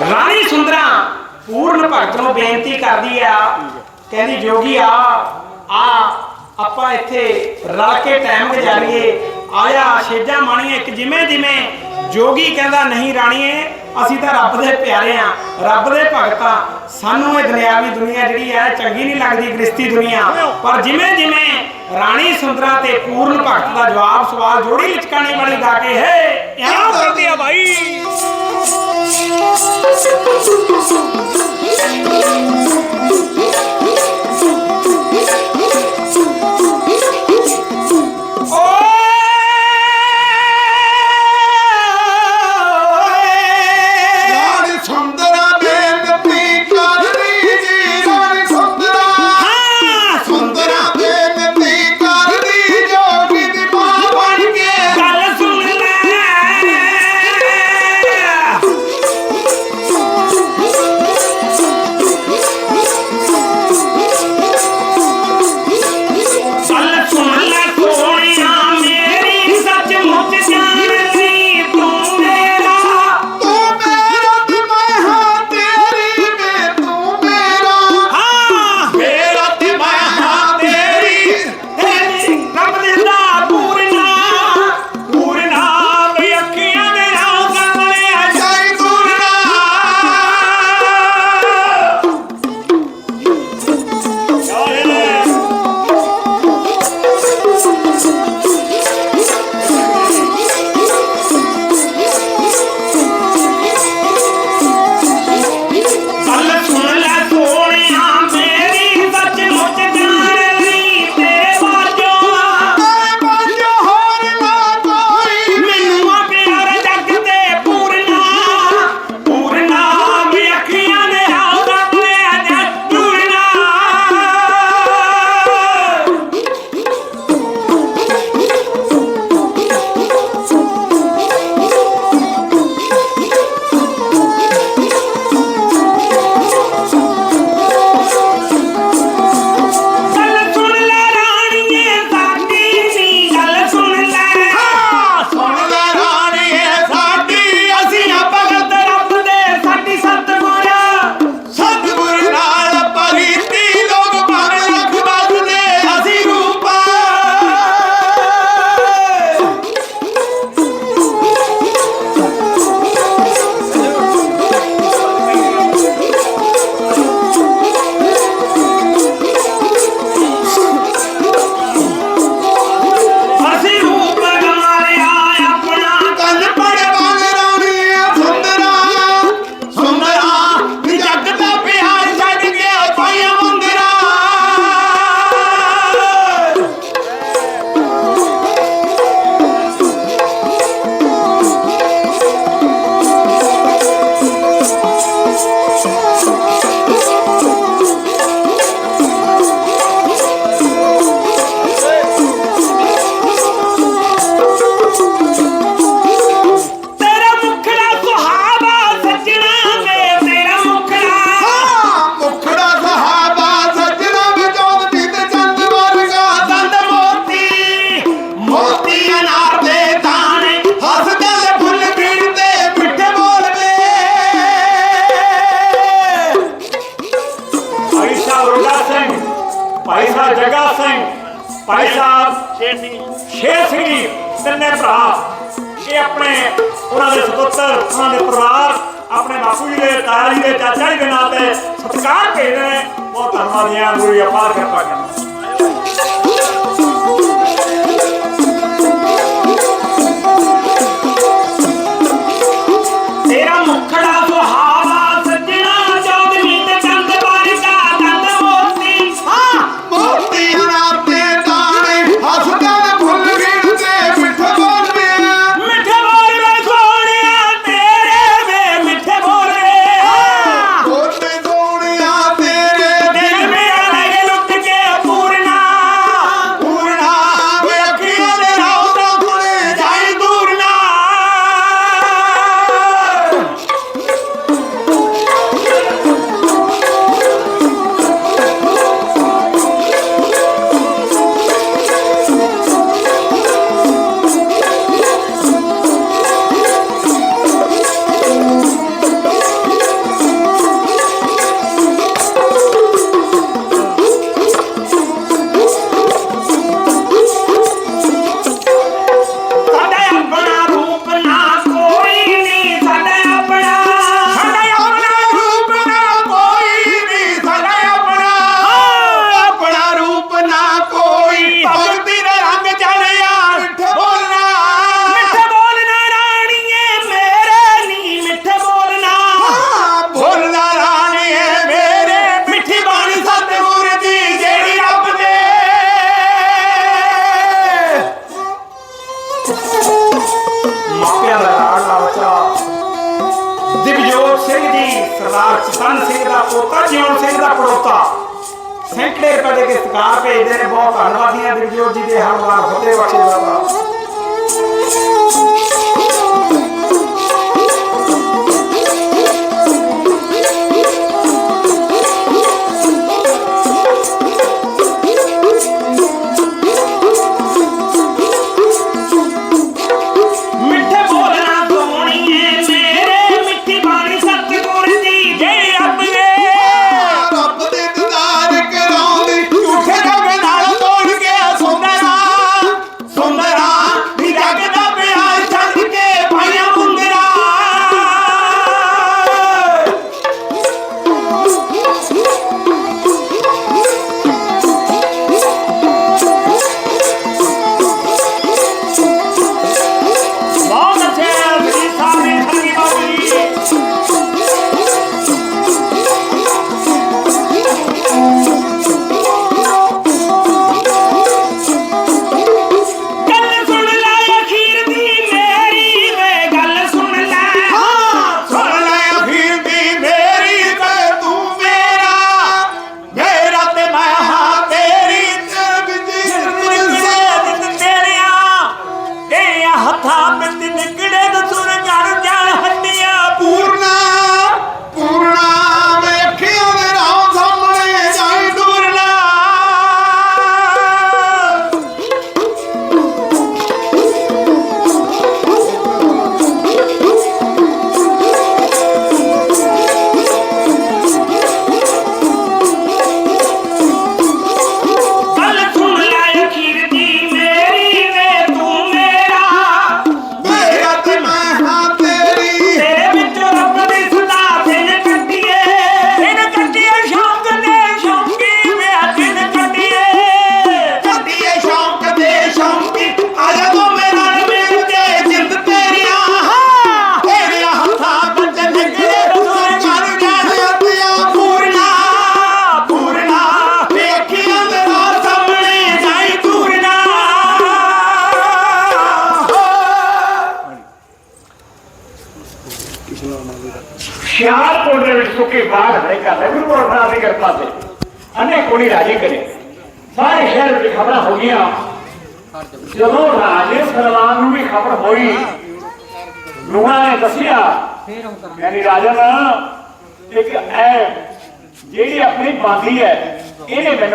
ਰਾਣੀ ਸੁੰਦਰਾ ਪੂਰਨ ਭਗਤ ਨੂੰ ਬੇਨਤੀ ਕਰਦੀ ਆ, ਕਹਿੰਦੀ, ਜੋਗੀ ਆ ਆ, ਆਪਾਂ ਇੱਥੇ ਰਲ ਕੇ ਟਾਈਮ ਗੁਜ਼ਾਰੀਏ। ਆਇਆ, ਛੇਜਾ ਮਾਣੀਏ, ਇੱਕ ਜਿਵੇਂ ਜਿਵੇਂ ਜੋਗੀ ਕਹਿੰਦਾ, ਨਹੀਂ ਰਾਣੀਏ, ਅਸੀਂ ਤਾਂ ਰੱਬ ਦੇ ਪਿਆਰੇ ਆ, ਰੱਬ ਦੇ ਭਗਤਾਂ ਸਾਨੂੰ ਇਹ ਦੁਨਿਆਵੀ ਦੁਨੀਆ ਜਿਹੜੀ ਹੈ ਚੰਗੀ ਨਹੀਂ ਲੱਗਦੀ ਗ੍ਰਸਤੀ ਦੁਨੀਆ। ਪਰ ਜਿਵੇਂ ਜਿਵੇਂ ਰਾਣੀ ਸੁੰਦਰਾ ਤੇ ਪੂਰਨ ਭਗਤ ਦਾ ਜਵਾਬ ਸਵਾਲ ਜੋੜੀ ਲਿਚਕਾਣੀ ਵਾਲੀ ਗਾ ਕੇ ਹੈ ਇਹ ਕਰਦਿਆ ਭਾਈ Thank you.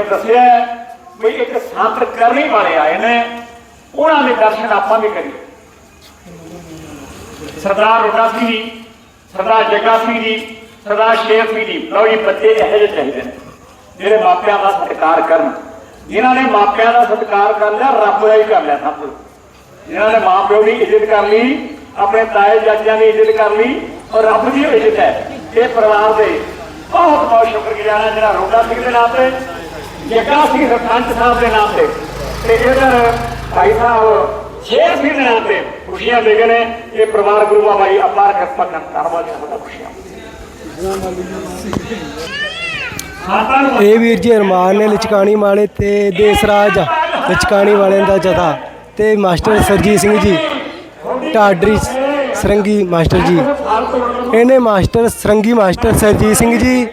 ਮੈਨੂੰ ਦੱਸਿਆ ਵੀ ਇੱਕ ਸੰਤ ਕਰਨੀ ਵਾਲੇ ਆਏ ਨੇ, ਉਹਨਾਂ ਦੇ ਦਰਸ਼ਨ ਆਪਾਂ ਵੀ ਕਰੀਏ। ਸਰਦਾਰ ਰੋਡਾ ਸਿੰਘ ਜੀ, ਸਰਦਾਰ ਜੱਗਾ ਸਿੰਘ ਜੀ, ਸਰਦਾਰ ਸ਼ੇਰ ਸਿੰਘ ਜੀ, ਲਓ ਜੀ, ਬੱਚੇ ਇਹੋ ਜਿਹੇ ਚਾਹੀਦੇ ਨੇ, ਜਿਹੜੇ ਮਾਪਿਆਂ ਦਾ ਸਤਿਕਾਰ ਕਰਨ। ਜਿਨ੍ਹਾਂ ਨੇ ਮਾਪਿਆਂ ਦਾ ਸਤਿਕਾਰ ਕਰ ਲਿਆ, ਰੱਬ ਦਾ ਹੀ ਕਰ ਲਿਆ ਸਭ ਕੁਝ। ਜਿਨ੍ਹਾਂ ਨੇ ਮਾਪਿਓ ਦੀ ਇੱਜ਼ਤ ਕਰ ਲਈ, ਆਪਣੇ ਤਾਏ ਚਾਚਿਆਂ ਦੀ ਇੱਜ਼ਤ ਕਰ ਲਈ, ਔਰ ਰੱਬ ਦੀ ਇੱਜ਼ਤ ਹੈ। ਇਹ ਪਰਿਵਾਰ ਦੇ ਬਹੁਤ ਬਹੁਤ ਸ਼ੁਕਰਗੁਜ਼ਾਰ ਹਾਂ ਜਿਹੜਾ ਰੋਗਾ ਸਿੰਘ ਦੇ ਨਾਂ ਤੇ ਜੱਗਾ ਸਿੰਘ ਸਰਪੰਚ ਸਾਹਿਬ ਦੇ ਨਾਮ ਤੇ ਤੇ ਇਧਰ ਭਾਈ ਸਾਹਿਬ ਸ਼ੇਰ ਸਿੰਘ ਦੇ ਨਾਮ ਤੇ ਖੁਸ਼ੀਆਂ ਦੇ ਗਏ ਨੇ ਇਹ ਪਰਿਵਾਰ ਗੁਰੂ ਬਾਬਾ ਜੀ ਅਪਾਰ ਕਿਰਪਾ ਕਰਨ ਧੰਨਵਾਦ ਜੀ ਤੁਹਾਡਾ ਖੁਸ਼ੀਆਂ। ਇਹ ਵੀਰ ਜੀ ਅਰਮਾਨ ਨੇ ਲਚਕਾਣੀ ਵਾਲੇ ਤੇ ਦੇਸਰਾਜ ਲਚਕਾਣੀ ਵਾਲਿਆਂ ਦਾ ਜਥਾ ਤੇ ਮਾਸਟਰ ਸਰਜੀਤ ਸਿੰਘ ਜੀ, ਢਾਡਰੀ ਸਰੰਗੀ ਮਾਸਟਰ ਜੀ। ਇਹਨੇ ਮਾਸਟਰ ਸਰੰਗੀ ਮਾਸਟਰ ਸਰਜੀਤ ਸਿੰਘ ਜੀ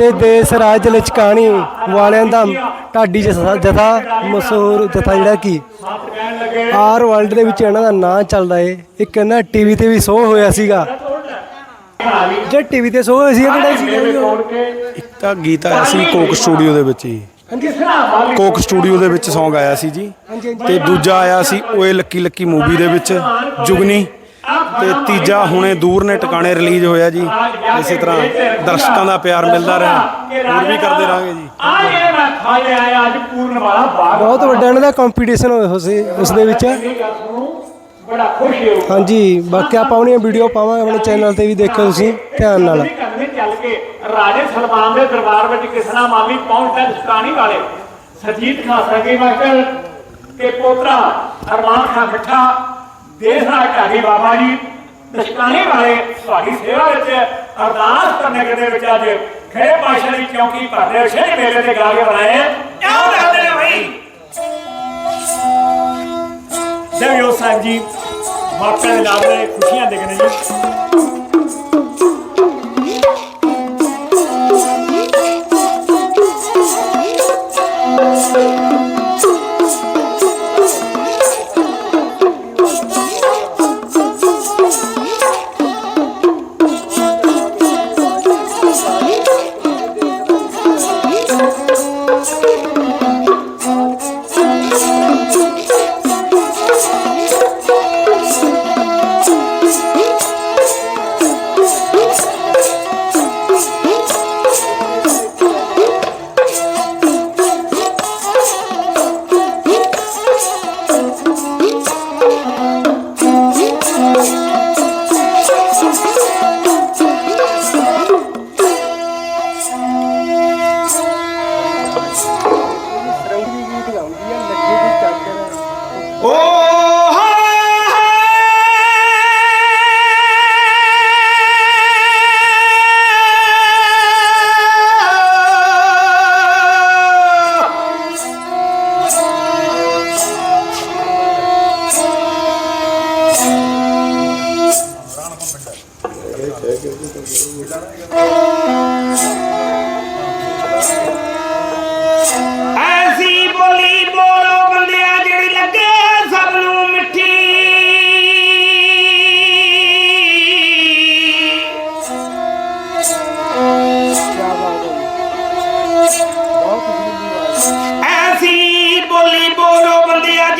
ਤੇ ਦੇਸਰਾਜ ਲਚਕਾਣੀ ਵਾਲਿਆਂ ਦਾ ਢਾਡੀ ਜਥਾ ਮਸ਼ਹੂਰ ਜਥਾ ਜਿਹੜਾ ਕੀ ਆਰ ਵਰਲਡ ਦੇ ਵਿੱਚ ਇਹਨਾਂ ਦਾ ਨਾਂ ਚੱਲਦਾ ਏ। ਇੱਕ ਕਹਿੰਦਾ ਟੀਵੀ ਤੇ ਵੀ ਸ਼ੋਅ ਹੋਇਆ ਸੀਗਾ। ਜੇ ਟੀਵੀ ਤੇ ਸ਼ੋਅ ਹੋਇਆ ਸੀ ਕਿਹੜਾ ਸੀ ਉਹ ਵੀ ਉਹ? ਤੋੜ ਕੇ ਇੱਕ ਤਾਂ ਗੀਤ ਆਇਆ ਸੀ ਕੋਕ ਸਟੂਡੀਓ ਦੇ ਵਿੱਚ ਜੀ। ਕੋਕ ਸਟੂਡੀਓ ਦੇ ਵਿੱਚ Song ਆਇਆ ਸੀ ਜੀ। ਤੇ ਦੂਜਾ ਆਇਆ ਸੀ ਓਏ ਲੱਕੀ ਲੱਕੀ ਮੂਵੀ ਦੇ ਵਿੱਚ ਜੁਗਨੀ। ਤੇ ਤੀਜਾ ਹੁਣੇ ਦੂਰ ਨੇ ਟਿਕਾਣੇ ਰਿਲੀਜ਼ ਹੋਇਆ ਜੀ। ਇਸੇ ਤਰ੍ਹਾਂ ਦਰਸ਼ਕਾਂ ਦਾ ਪਿਆਰ ਮਿਲਦਾ ਰਿਹਾ। ਹੋਰ ਵੀ ਕਰਦੇ ਰਹਾਂਗੇ ਜੀ। ਅੱਜ ਇਹ ਮੈਂ ਖਾ ਲਿਆ ਅੱਜ ਪੂਰਨ ਵਾਲਾ ਬਾਗ ਬਹੁਤ ਵੱਡਾ ਇਹਨਾਂ ਦਾ ਕੰਪੀਟੀਸ਼ਨ ਹੋਇਆ ਸੀ ਉਸ ਦੇ ਵਿੱਚ। ਬੜਾ ਖੁਸ਼ ਹੋ ਹਾਂਜੀ ਬਾਕੀ ਆਪਾਂ ਆਪਣੀਆਂ ਵੀਡੀਓ ਪਾਵਾਂਗੇ ਆਪਣੇ ਚੈਨਲ ਤੇ ਵੀ ਦੇਖਿਓ ਤੁਸੀਂ ਧਿਆਨ ਨਾਲ। ਚੱਲ ਕੇ ਰਾਜੇ ਸਲਮਾਨ ਦੇ ਦਰਬਾਰ ਵਿੱਚ ਕਿਸਨਾ ਮਾਲੀ ਪਹੁੰਚਦਾ ਦਸਤਾਨੀ ਵਾਲੇ। ਸਰਜੀਤ ਖਾਨ ਸੰਗੀ ਮਾਸਟਰ ਤੇ ਪੋਤਰਾ ਅਰਮਾਨ ਖਾਨ ਮਿੱਠਾ। ਦੇਸ਼ ਰਾਜ ਢਾਡੀ ਬਾਬਾ ਜੀ ਦਸਤਾਨੀ ਵਾਲੇ ਤੁਹਾਡੀ ਸੇਵਾ ਵਿੱਚ ਅਰਦਾਸ ਕਰਨੇ ਦੇ ਵਿੱਚ ਅੱਜ ਖੜੇ ਪਾਸ਼ਾ ਦੀ ਚੌਕੀ ਭਰਦੇ ਸ਼ਹਿਰ ਮੇਲੇ ਤੇ ਗਾ ਕੇ ਬਣਾਏ ਕਿਉਂ ਕਰਦੇ ਨੇ ਭਾਈ? ਦੇਵਿਓ ਸਾਹਿਬ ਜੀ ਮਾਪਿਆਂ ਦੇ ਨਾਲ ਖੁਸ਼ੀਆਂ ਦੇ ਗਏ ਨੇ ਜੀ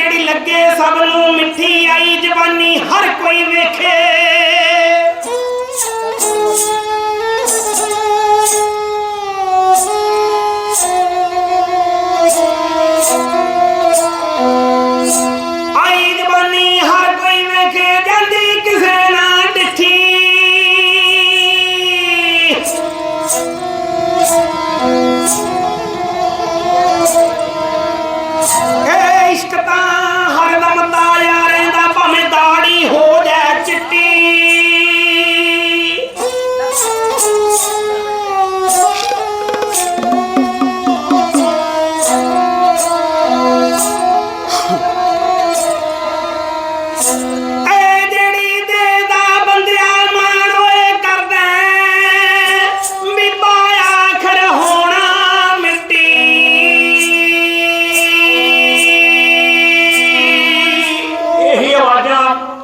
ਜਿਹੜੀ ਲੱਗੇ ਸਭ ਨੂੰ ਮਿੱਠੀ ਆਈ ਜਵਾਨੀ ਹਰ ਕੋਈ ਵੇਖੇ।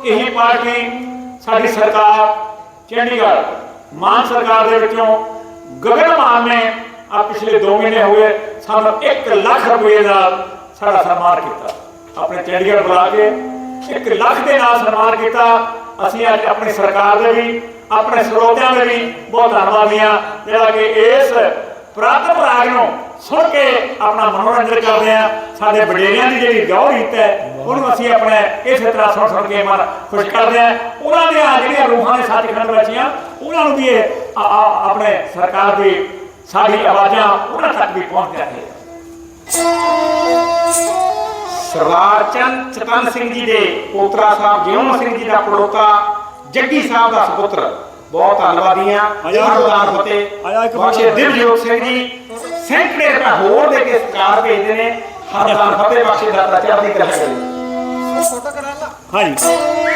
ਇਹੀ ਪਾਰਟੀ ਸਾਡੀ ਸਰਕਾਰ, ਚੰਡੀਗੜ੍ਹ, ਮਾਨ ਸਰਕਾਰ ਦੇ ਵਿੱਚੋਂ ਗਗਨ ਮਾਨ ਨੇ ਆ ਪਿਛਲੇ 2 ਮਹੀਨੇ ਹੋਏ ਸਾਨੂੰ 1 ਲੱਖ ਰੁਪਏ ਦਾ ਸਾਡਾ ਸਨਮਾਨ ਕੀਤਾ। ਆਪਣੇ ਚੰਡੀਗੜ੍ਹ ਬੁਲਾ ਕੇ 1 ਲੱਖ ਦੇ ਨਾਲ ਸਨਮਾਨ ਕੀਤਾ। ਅਸੀਂ ਅੱਜ ਆਪਣੀ ਸਰਕਾਰ ਦੇ ਵੀ, ਆਪਣੇ ਸਰੋਤਿਆਂ ਦੇ ਵੀ ਬਹੁਤ ਧੰਨਵਾਦੀ ਹਾਂ। ਜਿਹੜਾ ਕਿ ਇਸ ਪ੍ਰਾਤਮ ਰਾਗ ਨੂੰ ਸੁਣ ਕੇ ਆਪਣਾ ਮਨੋਰੰਜਨ ਕਰਦੇ ਆ ਸਾਡੇ ਵਡੇਰਿਆਂ ਦੀ ਜਿਹੜੀ ਗੌਰ ਰੀਤ ਹੈ, ਉਹਨੂੰ ਅਸੀਂ ਆਪਣੇ ਇਸੇ ਤਰ੍ਹਾਂ ਸੁਣ ਸੁਣ ਕੇ ਮਨ ਖੁਸ਼ ਕਰਦੇ ਆ ਉਹਨਾਂ ਦੀਆਂ ਜਿਹੜੀਆਂ ਰੂਹਾਂ ਦੇ ਸੱਚਖੰਡ ਬੱਚੀਆਂ, ਉਹਨਾਂ ਨੂੰ ਵੀ ਇਹ ਆਪਣੇ ਸਰਕਾਰ ਦੀ ਸਾਡੀ ਆਵਾਜ਼ਾਂ ਉਹਨਾਂ ਤੱਕ ਵੀ ਪਹੁੰਚ ਜਾਏ ਸਰਦਾਰ ਚੰਦ ਚਤਨ ਸਿੰਘ ਜੀ ਦੇ ਪੋਤਰਾ ਸਾਹਿਬ ਜਿਉਂ ਸਿੰਘ ਜੀ ਦਾ ਪੜੋਤਾ ਜੱਗੀ ਸਾਹਿਬ ਦਾ ਸੁਪੁੱਤਰ। ਬਹੁਤ ਧੰਨਵਾਦੀ ਆ ਆਇਆ ਇੱਕ- ਹਰਦਾਰ ਫਤਿਹ ਆਇਆ ਇੱਕ ਬਖਸ਼ੇ ਦਿਵਜੋਤ ਸਿੰਘ ਜੀ। ਸੈਂਕੜੇ ਰੁਪਏ ਹੋਰ ਦੇ ਕੇ ਸਤਿਕਾਰ ਭੇਜਦੇ ਨੇ। ਹਰਦਾਰ ਫਤਿਹ ਬਖਸ਼ੇ ਦਾ ਤਾਂ ਚੜ੍ਹਦੀ ਕਲਾ ਕਰੇ ਹਾਂਜੀ। ਸਾਰੇ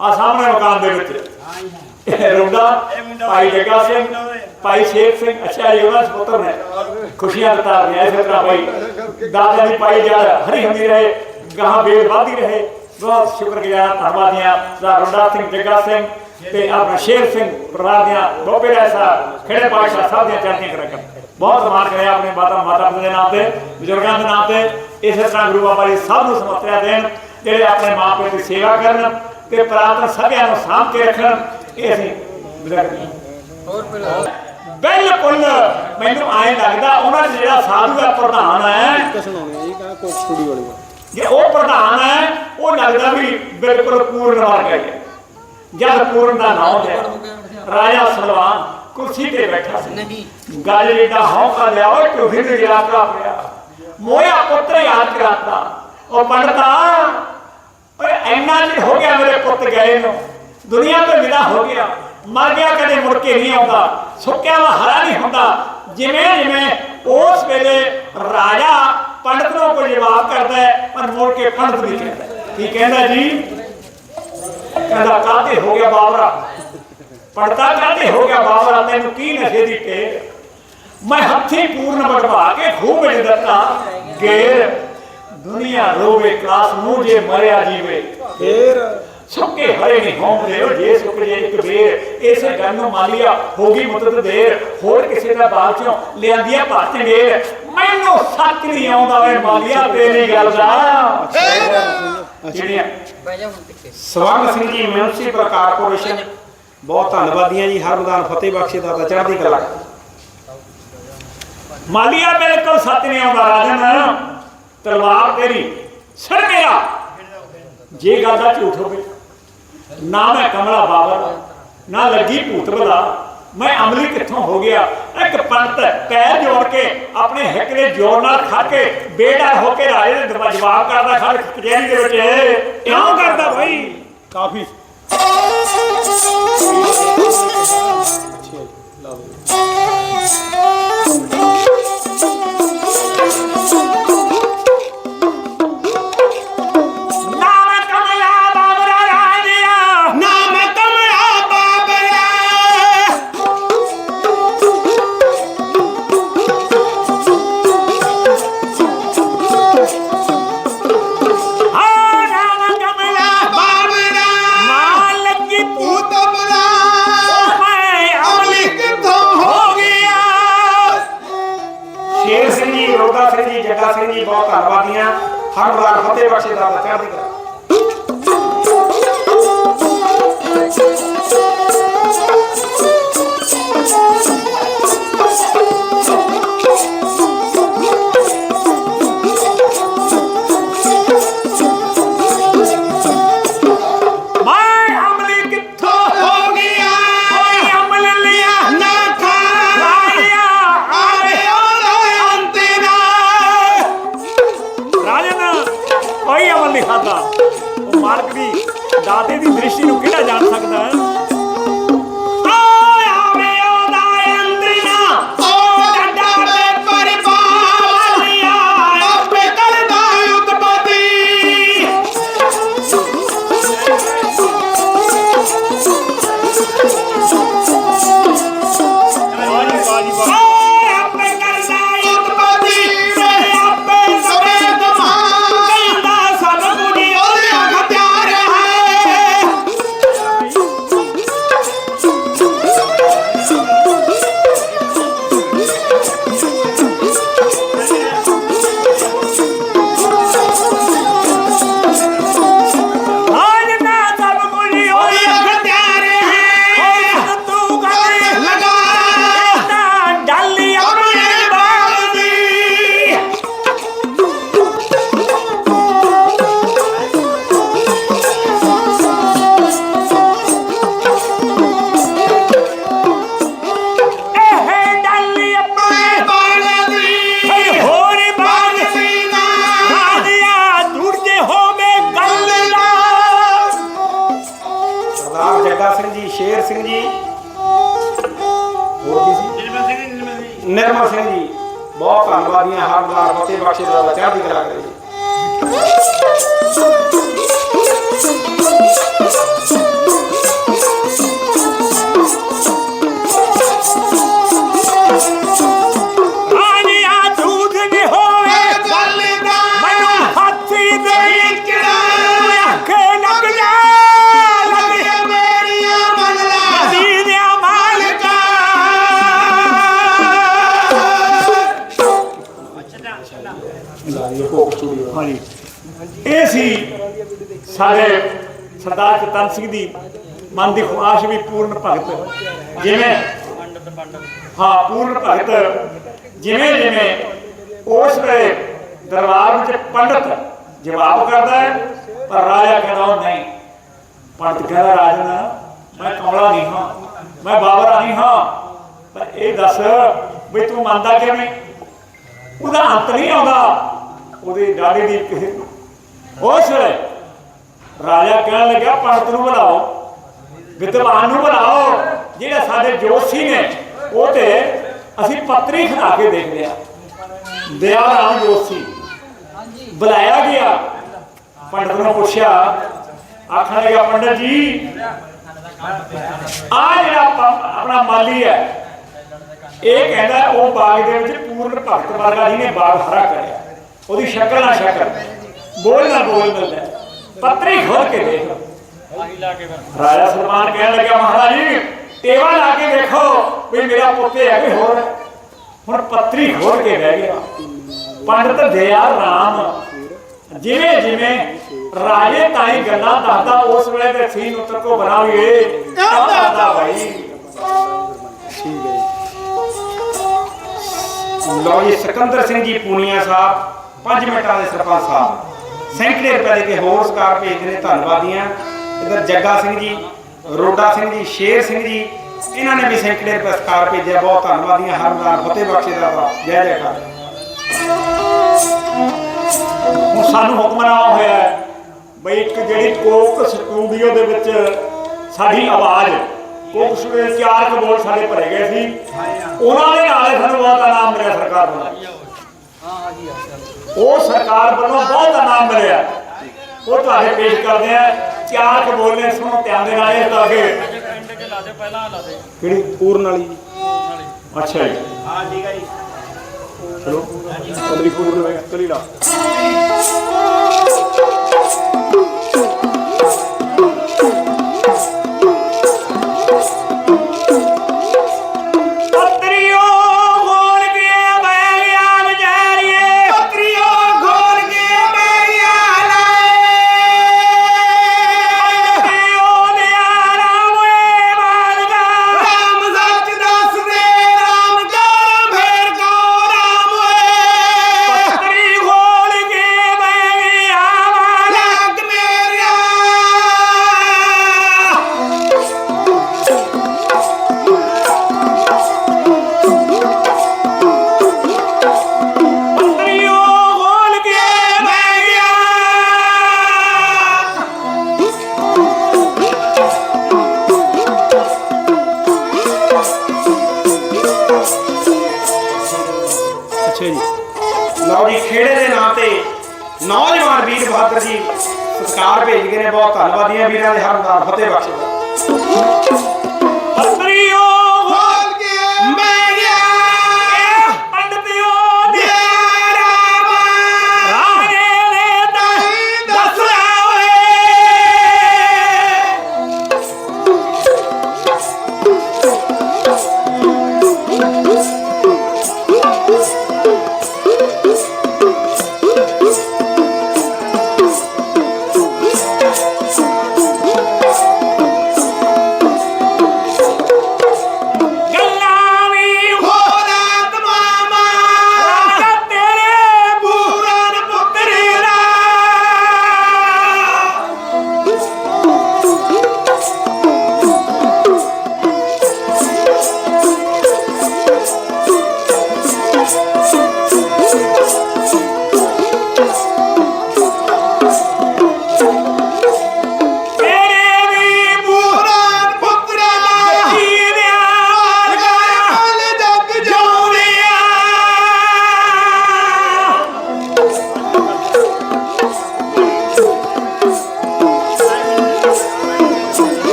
ਆ ਸਾਹਮਣੇ ਮਕਾਨ ਦੇ ਵਿੱਚ। ਇਹ ਭਾਈ ਜੱਗਾ ਸਿੰਘ, ਭਾਈ ਸ਼ੇਖ ਸਿੰਘ, ਅੱਛਾ ਇਹ ਸੁਪੁੱਤਰ ਨੇ। ਖੁਸ਼ੀਆਂ ਬਤਾ ਰਿਹਾ ਇਸੇ ਤਰ੍ਹਾਂ ਭਾਈ। ਦਾਦਾ ਦੀ ਪਾਈ ਜਾ ਹਰੀ ਹੁੰਦੀ ਰਹੇ ਗਾਂ ਬੇੜ ਵਧਦੀ ਰਹੇ। ਬਹੁਤ ਸ਼ੁਕਰਗੁਜ਼ਾਰ ਧੰਨਵਾਦੀਆਂ ਸਰਦਾਰ ਰੋਡਾ ਸਿੰਘ, ਜੱਗਾ ਸਿੰਘ ਤੇ ਆਪਣਾ ਸ਼ੇਰ ਸਿੰਘ, ਪਰਿਵਾਰ ਦੀਆਂ ਗੋਪੇ ਐਸਾ ਖੇੜੇ ਪਾਸ਼ਾ ਸਾਹਿਬ ਦੀਆਂ ਚਰਚੀਆਂ ਕਰਿਆ ਬਹੁਤ ਮਾਣ ਕਰਿਆ ਆਪਣੇ ਮਾਤਾ ਮਾਤਾ ਪਿਤਾ ਦੇ ਨਾਮ ਤੇ, ਬਜ਼ੁਰਗਾਂ ਦੇ ਨਾਮ ਤੇ। ਇਸੇ ਤਰ੍ਹਾਂ ਗੁਰੂ ਬਾਬਾ ਜੀ ਸਭ ਨੂੰ ਸਮਰਥਿਆ ਦੇਣ। ਜਿਹੜੇ ਆਪਣੇ ਮਾਪੇ ਦੀ ਸੇਵਾ ਕਰਨ ਤੇ ਪ੍ਰਾਤਨ ਸਭਿਆਂ ਨੂੰ ਸਾਂਭ ਕੇ ਰੱਖਣ ਇਹ ਅਸੀਂ ਬਿਲਕੁਲ ਮੈਨੂੰ ਆਏ ਲੱਗਦਾ ਉਹਨਾਂ ਜਿਹੜਾ ਸਾਧੂ ਦਾ ਪ੍ਰਧਾਨ ਹੈ ਜੇ ਉਹ ਪ੍ਰਧਾਨ ਹੈ ਉਹ ਲੱਗਦਾ ਵੀ ਬਿਲਕੁਲ ਪੂਰਨ ਵਰਗਾ ਹੀ ਜਦ ਪੂਰਨ ਦਾ ਨਾਮ ਹੈ ਰਾਜਾ ਸਲਵਾਨ ਕੁਰਸੀ ਤੇ ਬੈਠਾ ਸੀ। ਨਹੀਂ। ਗੱਲ ਜਿਹੜਾ ਹੌਕਾ ਲਿਆ ਉਹ ਟੋਹੀ ਤੇ ਜਿਹੜਾ ਪਿਆ? ਮੋਇਆ ਪੁੱਤਰ ਯਾਦ ਕਰਾਤਾ। ਉਹ ਪੰਡਤਾ ਓਏ ਇੰਨਾ ਚਿਰ ਹੋ ਗਿਆ ਮੇਰੇ ਪੁੱਤ ਗਏ ਨੂੰ। ਦੁਨੀਆ ਤੋਂ ਵਿਦਾ ਹੋ ਗਿਆ। ਮਰ ਗਿਆ ਕਦੇ ਮੁੜ ਕੇ ਨਹੀਂ ਆਉਂਦਾ। ਸੁੱਕਿਆ ਵਾ, ਹਰਾ ਨਹੀਂ ਹੁੰਦਾ। ਜਿਵੇਂ ਜਿਵੇਂ ਉਸ ਵੇਲੇ ਰਾਜਾ ਪੰਡਤ ਨੂੰ ਕੋਈ ਜਵਾਬ ਕਰਦਾ ਹੈ, ਪਰ ਮੁੜ ਕੇ ਪੰਡਤ ਨਹੀਂ ਕਹਿੰਦਾ। ਕੀ ਕਹਿੰਦਾ ਜੀ? ਕਹਿੰਦਾ, ਕਾਹਦੇ ਹੋ ਗਿਆ ਬਾਬਰਾ? ਪੜਦਾ ਕਾਹਦੇ, ਹੋ ਗਿਆ ਬਾਬਰਾ, ਤੈਨੂੰ ਕੀ ਨਸ਼ੇ ਦੀ ਟੇਰ ਮੈਂ ਹੱਥੀ ਪੂਰਨ ਬਟਵਾ ਕੇ ਖੂਹ ਵਿੱਚ ਦਿੱਤਾ। ਗੇਰ ਦੁਨੀਆ ਰੋਵੇ ਕਾਸ ਨੂੰ ਜੇ ਮਰਿਆ ਜੀਵੇ। ਫੇਰ? ਸੁੱਕੇ ਹਰੇ ਨਹੀਂ ਹੋਂਦੇ ਉਹ ਜੇ ਸੁੱਕ ਜੇ ਇੱਕ ਵੇਰ ਇਸੇ ਗੱਲ ਨੂੰ ਮਾਲੀਆ ਹੋ ਗਈ ਮੁੱਦਤ ਦੇਰ। ਹੋਰ ਕਿਸੇ ਦਾ ਬਾਲ ਚੋਂ ਲਿਆਂਦੀਆਂ ਭੱਜ ਗੇਰ ਮੈਨੂੰ ਸੱਚ ਨਹੀਂ ਆਉਂਦਾ ਵੇ ਮਾਲੀਆ ਤੇਰੀ ਗੱਲ ਦਾ। ਜਿਹੜੀਆਂ ਸਵਰਨ ਸਿੰਘ ਜੀ ਮਿਊਨਿਸਪਲ ਕਾਰਪੋਰੇਸ਼ਨ ਬਹੁਤ ਧੰਨਵਾਦੀਆਂ ਜੀ ਹਰ ਮੈਦਾਨ ਫਤਿਹ ਬਖਸ਼ੇ ਦਾ ਤਾਂ ਚੜ੍ਹਦੀ ਕਲਾ। ਮਾਲੀਆ ਬਿਲਕੁਲ ਸੱਚ ਨਹੀਂ ਆਉਂਦਾ ਰਾਜਨ। ਤਲਵਾਰ ਤੇਰੀ ਸਰ ਮੇਰਾ ਜੇ ਗੱਲ ਦਾ ਝੂਠ ਹੋਵੇ ਨਾ ਮੈਂ ਕਮਲਾ ਬਾਬਰ ਨਾ ਲੱਗੀ ਭੂਤ ਬਲਾ ਮੈਂ ਅਮਲੀ ਕਿੱਥੋਂ ਹੋ ਗਿਆ? ਇੱਕ ਪੰਤ ਪੈਰ ਜੋੜ ਕੇ ਆਪਣੇ ਹਿੱਕ ਦੇ ਜੋੜ ਨਾਲ ਖਾ ਕੇ ਬੇੜਾ ਹੋ ਕੇ ਰਾਜੇ ਦੇ ਦਰਬਾਰ ਜਵਾਬ ਕਰਦਾ ਖੜ ਕਚਹਿਰੀ ਦੇ ਵਿੱਚ। ਕਿਉਂ ਕਰਦਾ ਭਾਈ ਕਾਫੀ। ਧੰਨਵਾਦੀਆਂ ਹਰ ਮੈਦਾਨ ਫਤਿਹ ਬਖਸ਼ੇ ਹਾਂਜੀ। ਇਹ ਸੀ ਸਾਡੇ ਸਰਦਾਰ ਚਤਨ ਸਿੰਘ ਦੀ ਮਨ ਦੀ ਖੁਆਇਸ਼ ਵੀ ਪੂਰਨ ਭਗਤ। ਜਿਵੇਂ ਹਾਂ, ਪੂਰਨ ਭਗਤ। ਜਿਵੇਂ ਜਿਵੇਂ ਉਸ ਵੇਲੇ ਦਰਬਾਰ ਵਿੱਚ ਪੰਡਤ ਜਵਾਬ ਕਰਦਾ ਹੈ, ਪਰ ਰਾਜਾ ਕਹਿੰਦਾ ਉਹ ਨਹੀਂ। ਪੰਡਤ ਕਹਿੰਦਾ ਰਾਜਨ ਮੈਂ ਕਮਲਾ ਨਹੀਂ ਹਾਂ, ਮੈਂ ਬਾਬਰਾ ਨਹੀਂ ਹਾਂ। ਪਰ ਇਹ ਦੱਸ ਵੀ ਤੂੰ ਮੰਨਦਾ ਕਿਵੇਂ? ਉਹਦਾ ਅੰਤ ਨਹੀਂ ਆਉਂਦਾ। ਉਹਦੀ ਡਾੜੀ ਦੀ ਕਿਸੇ ਉਸ ਵੇਲੇ ਰਾਜਾ ਕਹਿਣ ਲੱਗਾ ਪੰਡਤ ਨੂੰ ਬੁਲਾਓ ਵਿਦਵਾਨ ਨੂੰ ਬੁਲਾਓ ਜਿਹੜੇ ਸਾਡੇ ਜੋਸ਼ੀ ਨੇ ਉਹ ਤੇ ਅਸੀਂ ਪੱਤਰੀ ਖਣਾ ਕੇ ਦੇਖ ਲਿਆ ਦਇਆ ਰਾਮ ਜੋਸ਼ੀ। ਬੁਲਾਇਆ ਗਿਆ। ਪੰਡਤ ਨੂੰ ਪੁੱਛਿਆ, ਆਖਣ ਲੱਗਾ ਪੰਡਤ ਜੀ ਆ ਜਿਹੜਾ ਆਪਣਾ ਮਾਲੀ ਹੈ, ਇਹ ਕਹਿੰਦਾ ਉਹ ਬਾਗ ਦੇ ਵਿੱਚ ਪੂਰਨ ਭਗਤ ਵਰਗਾ ਨੇ ਬਾਗ ਹਰਾ ਕਰਿਆ। ਉਹਦੀ ਸ਼ਕਲ ਨਾ ਸ਼ਕਲ। ਬੋਲ ਨਾ ਬੋਲ ਮਿਲਦਾ ਪੱਤਰੀ ਖੋਲ ਕੇ ਦੇਖ। ਰਾਜਾ ਸਲਮਾਨ ਕਹਿਣ ਲੱਗਾ ਮਹਾਰਾਜ ਜੀ ਟੇਵਾ ਲਾ ਕੇ ਦੇਖੋ ਵੀ ਮੇਰਾ ਪੁੱਤੇ ਹੈ ਕਿ ਹੋਰ। ਹੁਣ ਪੱਤਰੀ ਖੋਲ ਕੇ ਬਹਿ ਗਿਆ। ਪੰਡਤ ਦਇਆ ਰਾਮ ਜਿਵੇਂ ਜਿਵੇਂ ਰਾਜੇ ਤਾਈ ਗੱਲਾਂ ਦੱਸਦਾ ਉਸ ਵੇਲੇ ਤੇ ਸੀਨ ਉੱਤਰ ਕੋ ਦੱਸਦਾ ਭਾਈ ਲਓ ਜੀ ਸਿਕੰਦਰ ਸਿੰਘ ਜੀ ਪੂਨੀਆ ਸਾਹਿਬ। 5 ਮਿੰਟਾਂ ਦੇ ਸਰਪੰਚ ਸਾਹਿਬ। ਸੈਂਕੜੇ ਰੁਪਏ ਦੇ ਕੇ ਹੋਰ ਸਕਾਰ ਭੇਜਦੇ ਨੇ ਧੰਨਵਾਦੀਆਂ ਇਧਰ ਜੱਗਾ ਸਿੰਘ ਜੀ ਰੋਡਾ ਸਿੰਘ ਜੀ ਸ਼ੇਰ ਸਿੰਘ ਜੀ ਇਹਨਾਂ ਨੇ ਵੀ ਸੈਂਕੜੇ ਰੁਪਏ ਸਕਾਰ ਭੇਜਿਆ। ਬਹੁਤ ਧੰਨਵਾਦੀਆਂ ਹਰਮਦਾਰ ਫਤਿਹ ਬਖਸ਼ੇ ਦਾ। ਜੈ ਜੈਕਾਰ। ਹੁਣ ਸਾਨੂੰ ਹੁਕਮਨਾਮਾ ਹੋਇਆ ਹੈ ਬਈ ਇੱਕ ਜਿਹੜੀ ਕੋਕ ਸਟੂਡੀਓ ਦੇ ਵਿੱਚ ਸਾਡੀ ਆਵਾਜ਼ ਕੋਕ ਸਟੂਡੀਓ ਦੇ ਚਾਰ ਕੁ ਬੋਲ ਸਾਡੇ ਭਰੇ ਗਏ ਸੀ। ਉਹਨਾਂ ਦੇ ਨਾਲ ਹੀ ਸਾਨੂੰ ਬਹੁਤ ਇਨਾਮ ਮਿਲਿਆ ਸਰਕਾਰ ਵੱਲੋਂ ਉਹ ਸਰਕਾਰ ਵੱਲੋਂ ਬਹੁਤ ਇਨਾਮ ਮਿਲਿਆ। ਉਹ ਤੁਹਾਡੇ ਪੇਸ਼ ਕਰਦੇ ਆ ਚਾਰ ਕੁ ਬੋਲ ਸੁਣੋ ਧਿਆਨ ਦੇ ਨਾਲ ਇਹ ਤਾਂ ਅੱਗੇ ਕਿਹੜੀ? ਪੂਰਨ ਵਾਲੀ ਅੱਛਾ ਜੀ। ਹਾਂ ਠੀਕ ਹੈ ਜੀ। ਚਲੋ। ਕਦਰੀ ਪੂਰਨ ਹੋਏਗਾ ਚਲੀ ਲਾ।